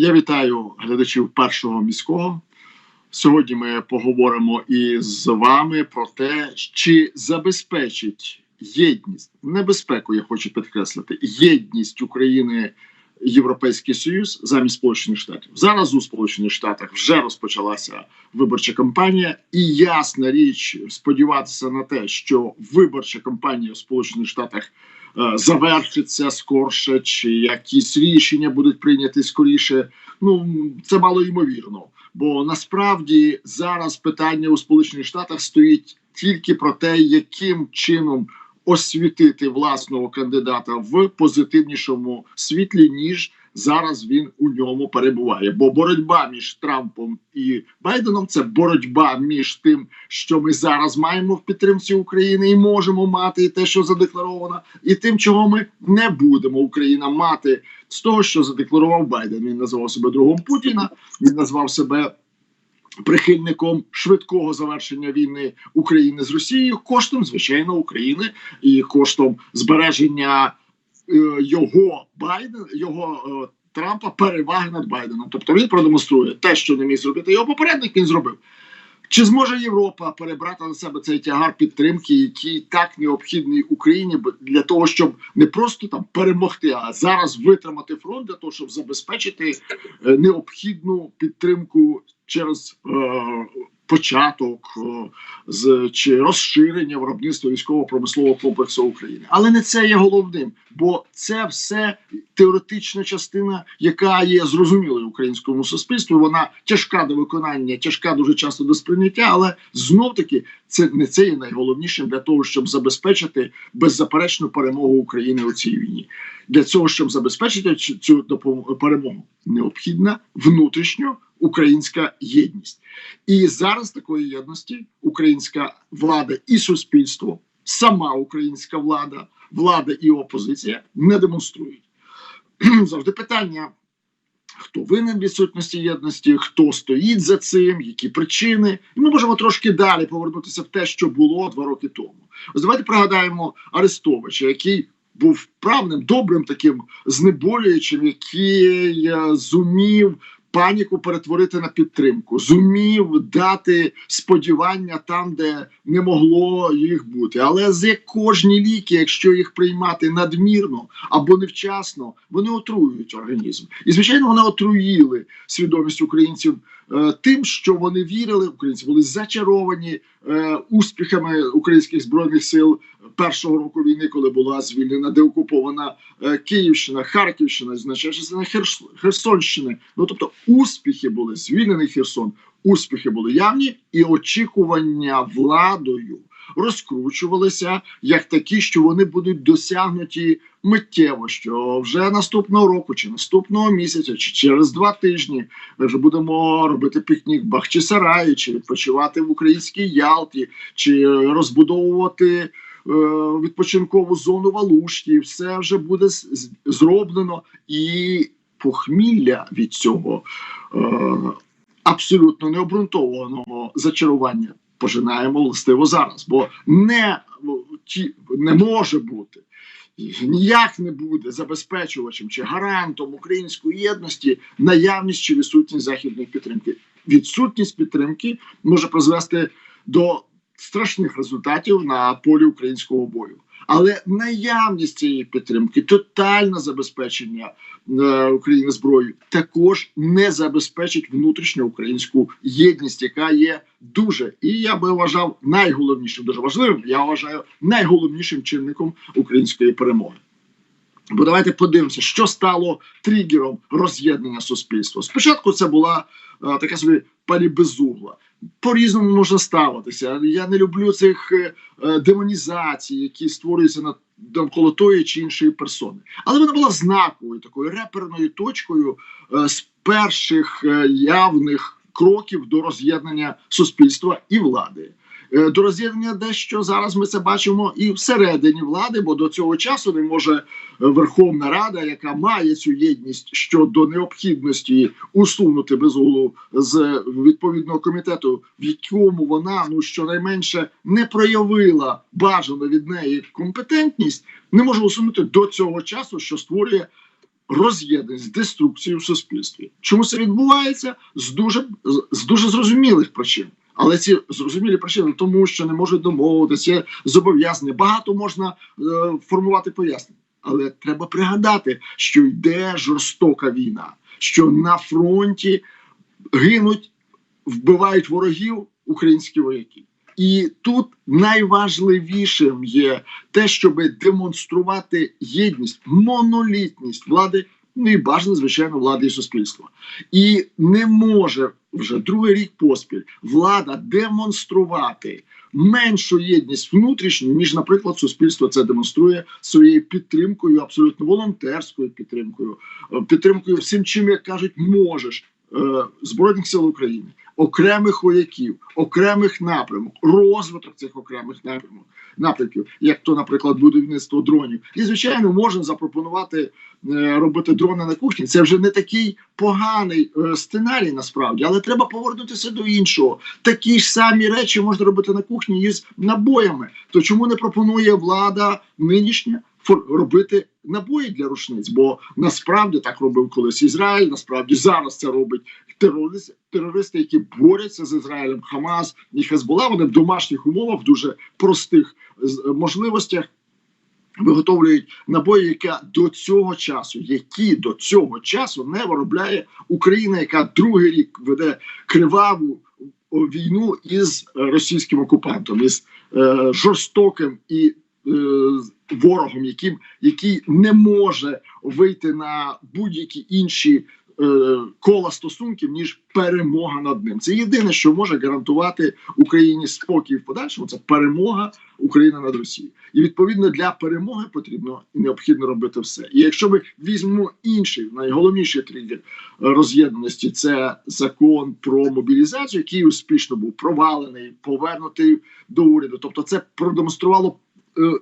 Я вітаю глядачів першого міського. Сьогодні ми поговоримо із вами про те, чи забезпечить єдність, небезпеку, я хочу підкреслити, єдність України Європейський Союз замість Сполучених Штатів. Зараз у Сполучених Штатах вже розпочалася виборча кампанія, і ясна річ сподіватися на те, що виборча кампанія в Сполучених Штатах завершиться скорше, чи якісь рішення будуть прийняті скоріше. Ну це мало ймовірно. Бо насправді зараз питання у Сполучених Штатах стоїть тільки про те, яким чином освітити власного кандидата в позитивнішому світлі, ніж зараз він у ньому перебуває. Бо боротьба між Трампом і Байденом це боротьба між тим, що ми зараз маємо в підтримці України і можемо мати і те, що задекларовано, і тим, чого ми не будемо Україна мати з того, що задекларував Байден. Він назвав себе другом Путіна. Він назвав себе прихильником швидкого завершення війни України з Росією коштом звичайно України і коштом збереження його Байден його. Е, Трампа переваги над Байденом, тобто він продемонструє те, що не міг зробити його попередник. Він зробив. Чи зможе Європа перебрати на себе цей тягар підтримки, який так необхідний Україні для того, щоб не просто там перемогти, а зараз витримати фронт для того, щоб забезпечити е, необхідну підтримку через е, початок е, з чи розширення виробництва військово-промислового комплексу України, але не це є головним, бо це все теоретична частина, яка є зрозумілою українському суспільству. Вона тяжка до виконання, тяжка дуже часто до сприйняття, але знов таки це не це є найголовнішим для того, щоб забезпечити беззаперечну перемогу України у цій війні. Для цього щоб забезпечити цю допомогу перемогу, необхідна внутрішньо українська єдність. І зараз такої єдності українська влада і суспільство, сама українська влада, влада і опозиція не демонструють. Завжди питання. Хто винен відсутності єдності, хто стоїть за цим, які причини, і ми можемо трошки далі повернутися в те, що було два роки тому. Ось давайте пригадаємо Арестовича, який був правним, добрим таким знеболюючим, який е, зумів паніку перетворити на підтримку, зумів дати сподівання там, де не могло їх бути. Але з кожні ліки, якщо їх приймати надмірно або невчасно, вони отруюють організм. І звичайно, вони отруїли свідомість українців. Е, тим, що вони вірили, українці були зачаровані е, успіхами українських збройних сил першого року війни, коли була звільнена деокупована е, Київщина, Харківщина, значна частина Херсонщини. Ну тобто успіхи були звільнений Херсон, успіхи були явні, і очікування владою розкручувалися як такі, що вони будуть досягнуті миттєво. Що вже наступного року, чи наступного місяця, чи через два тижні вже будемо робити пікнік в Бахчисараї, чи відпочивати в українській Ялті, чи розбудовувати. Е, відпочинкову зону Валушті, все вже буде зроблено, і похмілля від цього е, абсолютно необґрунтованого зачарування пожинаємо властиво зараз, бо не ті не може бути. Ніяк не буде забезпечувачем чи гарантом української єдності наявність чи відсутність західної підтримки. Відсутність підтримки може призвести до страшних результатів на полі українського бою. Але наявність цієї підтримки, тотальне забезпечення е, України зброєю також не забезпечить внутрішню українську єдність, яка є дуже і я би вважав найголовнішим, дуже важливим. Я вважаю найголовнішим чинником української перемоги. Бо давайте подивимося, що стало тригером роз'єднання суспільства. Спочатку це була е, така собі палібезугла по-різному можна ставитися. Я не люблю цих е, е, демонізацій, які створюються на довкола тої чи іншої персони. Але вона була знаковою такою реперною точкою е, з перших явних кроків до роз'єднання суспільства і влади. Е, до дещо зараз ми це бачимо і всередині влади, бо до цього часу не може е, Верховна Рада, яка має цю єдність щодо необхідності усунути безголу з відповідного комітету, в якому вона ну щонайменше не проявила бажану від неї компетентність, не може усунути до цього часу, що створює роз'єднаність, деструкцію в суспільстві. Чому це відбувається? З дуже з дуже зрозумілих причин. Але ці зрозумілі причини, тому що не можуть домовитися, є зобов'язання. Багато можна е, формувати пояснення. Але треба пригадати, що йде жорстока війна, що на фронті гинуть, вбивають ворогів українські вояки. І тут найважливішим є те, щоб демонструвати єдність, монолітність влади, ну і бажано, звичайно, влади і суспільства. І не може вже другий рік поспіль влада демонструвати меншу єдність внутрішню, ніж, наприклад, суспільство це демонструє своєю підтримкою, абсолютно волонтерською підтримкою, е, підтримкою всім, чим як кажуть, можеш. е, Збройних сил України, окремих вояків, окремих напрямок, розвиток цих окремих напрямок, напрямків, як то, наприклад, будівництво дронів. І звичайно, можна запропонувати е, робити дрони на кухні. Це вже не такий поганий е, сценарій, насправді, але треба повернутися до іншого. Такі ж самі речі можна робити на кухні із набоями. То чому не пропонує влада нинішня? Робити набої для рушниць, бо насправді так робив колись Ізраїль. Насправді зараз це робить терористи, терористи, які борються з Ізраїлем, Хамас і Хезбола. Вони в домашніх умовах, в дуже простих можливостях виготовлюють набої, яка до цього часу, які до цього часу не виробляє Україна, яка другий рік веде криваву війну із е, російським окупантом, із е, жорстоким і е, ворогом, яким який не може вийти на будь-які інші е, кола стосунків ніж перемога над ним. Це єдине, що може гарантувати Україні спокій в подальшому. Це перемога України над Росією. І відповідно для перемоги потрібно і необхідно робити все. І якщо ми візьмемо інший найголовніший тригер е, роз'єднаності, це закон про мобілізацію, який успішно був провалений, повернутий до уряду. Тобто, це продемонструвало е,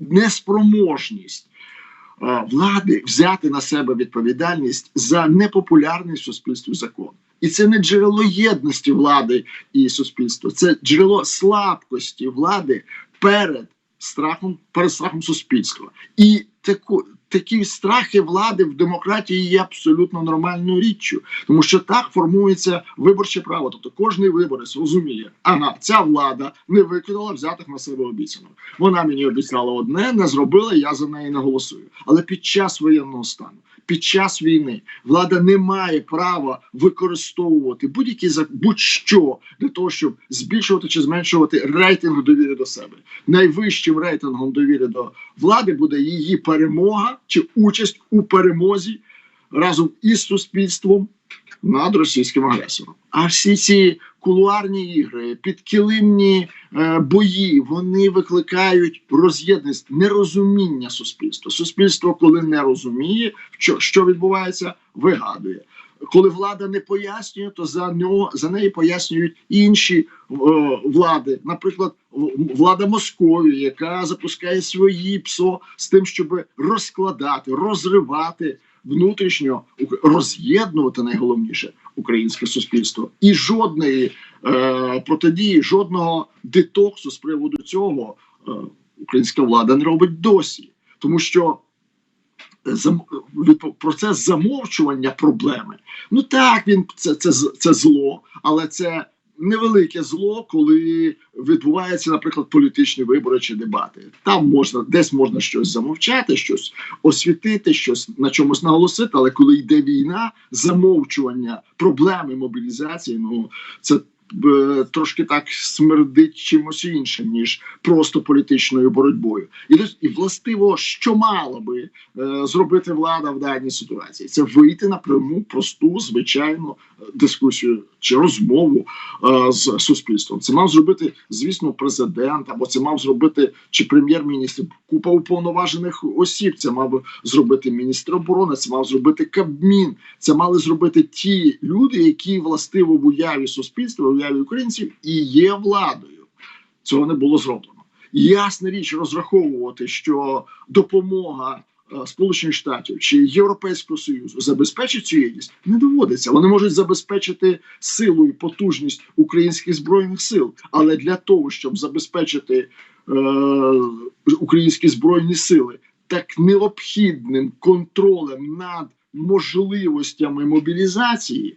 неспроможність е, влади взяти на себе відповідальність за непопулярний в суспільстві закон. І це не джерело єдності влади і суспільства, це джерело слабкості влади перед страхом, перед страхом суспільства. І таку, такі страхи влади в демократії є абсолютно нормальною річчю, тому що так формується виборче право. Тобто кожний виборець розуміє, ага, ця влада не виконала взятих на себе обіцянок. Вона мені обіцяла одне, не зробила, я за неї не голосую. Але під час воєнного стану, під час війни, влада не має права використовувати будь-які будь-що для того, щоб збільшувати чи зменшувати рейтинг довіри до себе. Найвищим рейтингом довіри до влади буде її перемога чи участь у перемозі разом із суспільством над російським агресором. А всі ці кулуарні ігри, підкилимні е, бої, вони викликають роз'єднаність, нерозуміння суспільства. Суспільство, коли не розуміє, що, що відбувається, вигадує. Коли влада не пояснює, то за нього за неї пояснюють інші е, влади, наприклад, влада Московії, яка запускає свої ПСО з тим, щоб розкладати, розривати внутрішньо роз'єднувати найголовніше українське суспільство, і жодної е, протидії, жодного детоксу з приводу цього е, українська влада не робить досі, тому що процес замовчування проблеми. Ну так, він це, це, це зло, але це невелике зло, коли відбуваються, наприклад, політичні вибори чи дебати. Там можна десь можна щось замовчати, щось освітити, щось на чомусь наголосити. Але коли йде війна, замовчування проблеми мобілізації, ну це. Е, Трошки так смердить чимось іншим ніж просто політичною боротьбою, і і властиво, що мала би е, зробити влада в даній ситуації, це вийти на пряму, просту, звичайну е, дискусію чи розмову з суспільством. Це мав зробити, звісно, президент, або це мав зробити чи прем'єр-міністр, купа уповноважених осіб. Це мав би зробити міністр оборони, це мав зробити Кабмін. Це мали зробити ті люди, які властиво в уяві суспільства, в українців і є владою. Цього не було зроблено. Ясна річ розраховувати, що допомога е, Сполучених Штатів чи Європейського Союзу забезпечить цю єдність, не доводиться. Вони можуть забезпечити силу і потужність українських збройних сил, але для того, щоб забезпечити е, українські збройні сили так необхідним контролем над можливостями мобілізації.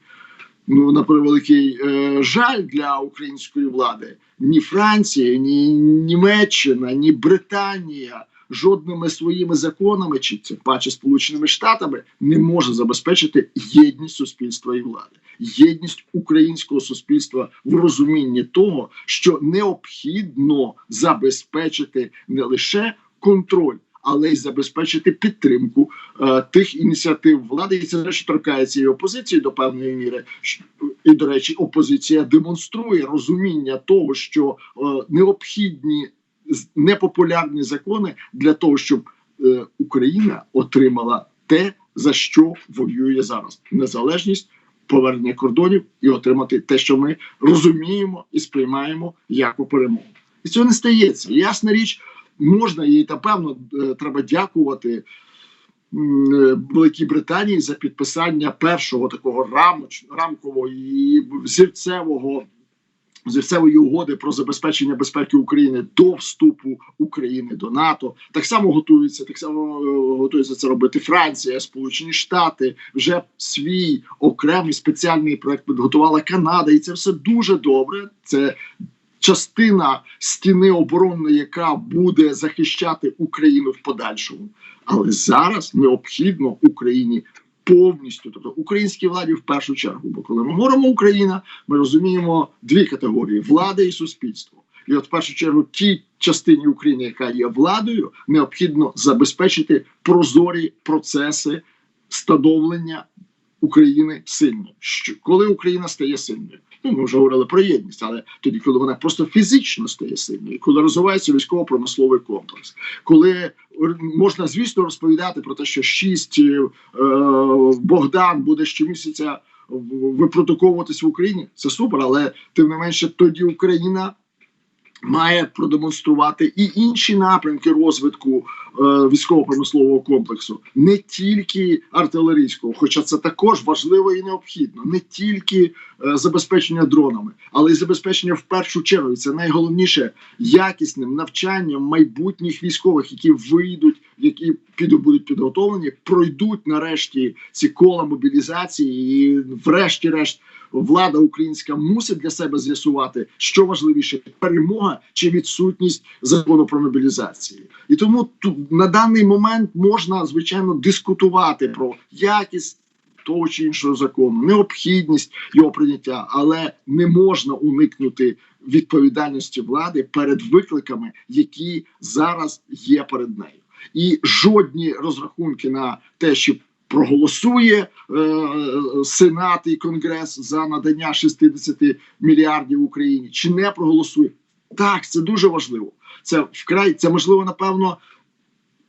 Ну, на превеликий е, жаль для української влади ні Франція, ні Німеччина, ні Британія жодними своїми законами, чи це паче Сполученими Штатами, не може забезпечити єдність суспільства і влади, єдність українського суспільства в розумінні того, що необхідно забезпечити не лише контроль. Але й забезпечити підтримку е, тих ініціатив влади, і це речі торкається і опозиції до певної міри. І до речі, опозиція демонструє розуміння того, що е, необхідні непопулярні закони для того, щоб е, Україна отримала те, за що воює зараз: незалежність, повернення кордонів і отримати те, що ми розуміємо і сприймаємо як перемогу. І цього не стається. Ясна річ, можна і та певно е, треба дякувати. е, Великій Британії за підписання першого такого рамоч, рамкового і зірцевого зірцевої угоди про забезпечення безпеки України до вступу України до НАТО. Так само готується, так само е, готується це робити Франція, Сполучені Штати. Вже свій окремий спеціальний проект підготувала Канада, і це все дуже добре. Це частина стіни оборонної, яка буде захищати Україну в подальшому. Але зараз необхідно Україні повністю, тобто українській владі в першу чергу. Бо коли ми говоримо Україна, ми розуміємо дві категорії: влада і суспільство. І от в першу чергу тій частині України, яка є владою, необхідно забезпечити прозорі процеси становлення України сильною. Коли Україна стає сильною? Ну, ми вже говорили про єдність, але тоді, коли вона просто фізично стає сильною, коли розвивається військово-промисловий комплекс, коли можна, звісно, розповідати про те, що шість е, Богдан буде щомісяця випродуковуватись в Україні, це супер, але тим не менше, тоді Україна має продемонструвати і інші напрямки розвитку е, військово-промислового комплексу, не тільки артилерійського, хоча це також важливо і необхідно, не тільки е, забезпечення дронами, але й забезпечення в першу чергу. І це найголовніше якісним навчанням майбутніх військових, які вийдуть, які піду будуть підготовлені, пройдуть нарешті ці кола мобілізації, і врешті-решт влада українська мусить для себе з'ясувати, що важливіше перемога чи відсутність закону про мобілізацію. І тому тут на даний момент можна звичайно дискутувати про якість. Того чи іншого закону, необхідність його прийняття, але не можна уникнути відповідальності влади перед викликами, які зараз є перед нею, і жодні розрахунки на те, що проголосує е, Сенат і Конгрес за надання 60 мільярдів Україні, чи не проголосує. Так, це дуже важливо. Це вкрай це можливо, напевно,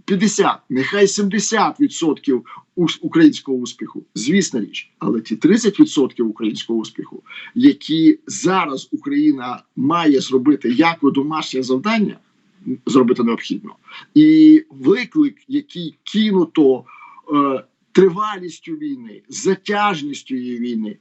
50, нехай 70% ус- українського успіху. Звісна річ, але ті 30% українського успіху, які зараз Україна має зробити як домашнє завдання, зробити необхідно. І виклик, який кинуто е, тривалістю війни, затяжністю її війни.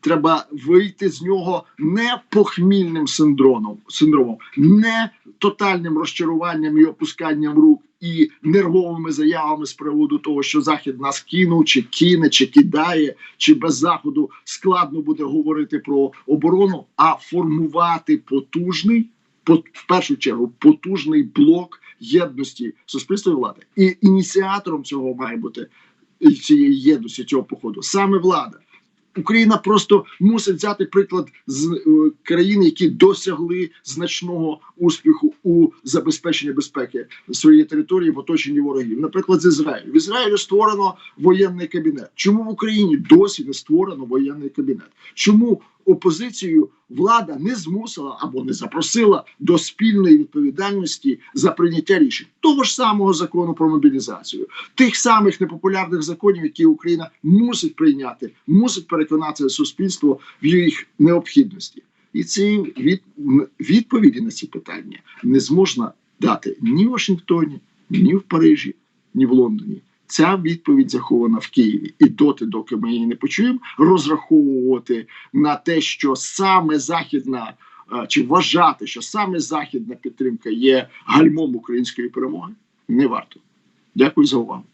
Треба вийти з нього не похмільним синдромом, синдромом, не тотальним розчаруванням і опусканням рук і нервовими заявами з приводу того, що захід нас кинув, чи кине, чи кидає, чи без заходу складно буде говорити про оборону, а формувати потужний, по- в першу чергу, потужний блок єдності суспільства і влади. І ініціатором цього має бути цієї єдності цього походу саме влада. Україна просто мусить взяти приклад з е, країн, які досягли значного успіху у забезпеченні безпеки своєї території в оточенні ворогів. Наприклад, з Ізраїлю. В Ізраїлі створено воєнний кабінет. Чому в Україні досі не створено воєнний кабінет? Чому опозицію влада не змусила або не запросила до спільної відповідальності за прийняття рішень того ж самого закону про мобілізацію, тих самих непопулярних законів, які Україна мусить прийняти, мусить переконати суспільство в їх необхідності. І ці від, відповіді на ці питання не зможна дати ні в Вашингтоні, ні в Парижі, ні в Лондоні. Ця відповідь захована в Києві, і доти, доки ми її не почуємо, розраховувати на те, що саме західна е, чи вважати, що саме західна підтримка є гальмом української перемоги, не варто. Дякую за увагу.